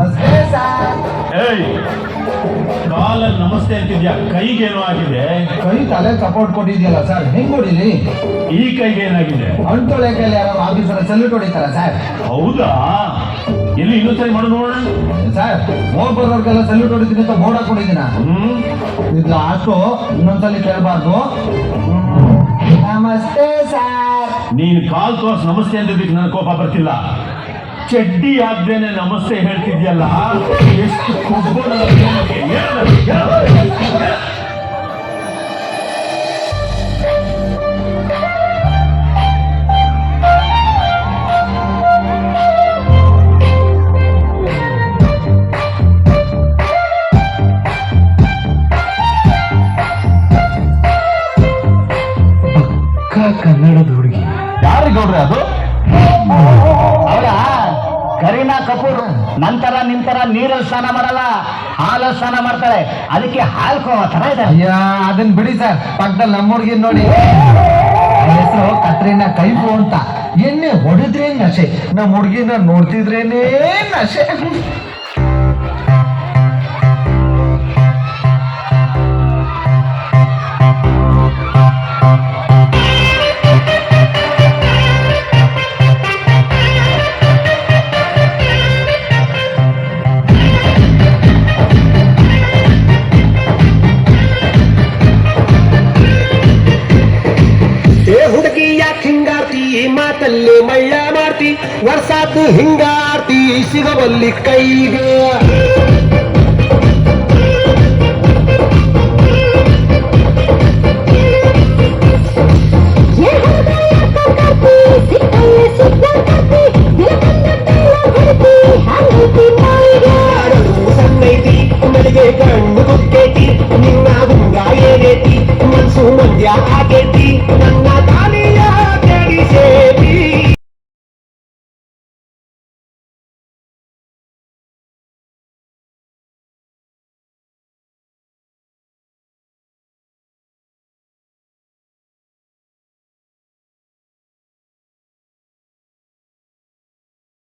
ನಮಸ್ತೆ ಸರ್ ಏಯ್ ಕಾಲಲ್ಲಿ ನಮಸ್ತೆ ಅಂತಿದ್ಯಾ? ಏನೋ ಆಗಿದೆ. ಕೈ ತಲೆ ಸಪೋರ್ಟ್ ಕೊಟ್ಟಿದ್ಯಲ್ಲ ಸರ್ ಹೆಂಗ್ ಹೊಡಿಲಿ ಈ ಕೈಗೆ ಏನಾಗಿದೆ? ಅಂಟೊಳೆ ಕೈಲಿ ಯಾರೋ ಆಫೀಸರ್ ಸಲ್ಯೂಟ್ ಹೊಡಿತಾರ ಸರ್ ಹೌದಾ? ಎಲ್ಲಿ ಇನ್ನೊಂದ್ಸರಿ ಮಾಡು ನೋಡೋಣ. ಸರ್ ಹೋಗ್ ಬರೋರ್ಗೆಲ್ಲ ಸಲ್ಯೂಟ್ ಹೊಡಿತೀನಿ ಅಂತ ಬೋರ್ಡ್ ಹಾಕೊಂಡಿದ್ದೀನ ಹ್ಮ್. ಇದು ಲಾಸ್ಟು ಇನ್ನೊಂದ್ಸಲಿ ಕೇಳಬಾರ್ದು. ನಮಸ್ತೆ ಸರ್ ನೀನು ಕಾಲ್ ತೋರ್ಸ್ ನಮಸ್ತೆ ಅಂತಿದ್ದಕ್ಕೆ ನನ್ನ ಕೋಪ ಬರ್ತಿಲ್ಲ. ಚಡ್ಡಿ ಆಗ್ದೇನೆ ನಮಸ್ತೆ ಹೇಳ್ತಿದ್ಯಲ್ಲ? ಎಷ್ಟು ಕೊಬ್ಬು. ಕನ್ನಡದ ಹುಡುಗಿ. ಯಾರಿಗೌಡ್ರೆ ಅದು? ಕರೀನಾ ಕಪೂರ್, ನಂತರ ನಿಂತರ ನೀರಲ್ಲಿ ಸ್ನಾನ ಮಾಡಲ್ಲ ಹಾಲಲ್ಲಿ ಸ್ನಾನ ಮಾಡ್ತಾಳೆ. ಅದಕ್ಕೆ ಹಾಲ್ಕೋ ತರ ಇದೆ. ಅಯ್ಯ ಅದನ್ನ ಬಿಡಿ ಸರ್. ಪಕ್ಕದಲ್ಲಿ ನಮ್ಮ ಹುಡುಗಿ ನೋಡಿ ಹೆಸರು ಕತ್ರಿನಾ ಕೈಪು ಅಂತ. ಎಣ್ಣೆ ಹೊಡೆದ್ರೆ ನಶೆ? ನಮ್ಮ ಹುಡುಗಿನ ನೋಡ್ತಿದ್ರೇನೇ ನಶೆ? ಮಾತಲ್ಲಿ ಮಳ್ಳ ಮಾಡ್ತಿ, ವರ್ಷಾತು ಹಿಂಗಾರ್ತಿ ಸಿಗಬಲ್ಲಿ ಕೈಗೆ. ಕಣ್ಣು ಕುಕ್ಕೈತಿ ನಿನ್ನ ಗುಂಗ ಏನೈತಿ ಮನ್ಸು ಮಂದ್ಯ ಆಗೈತಿ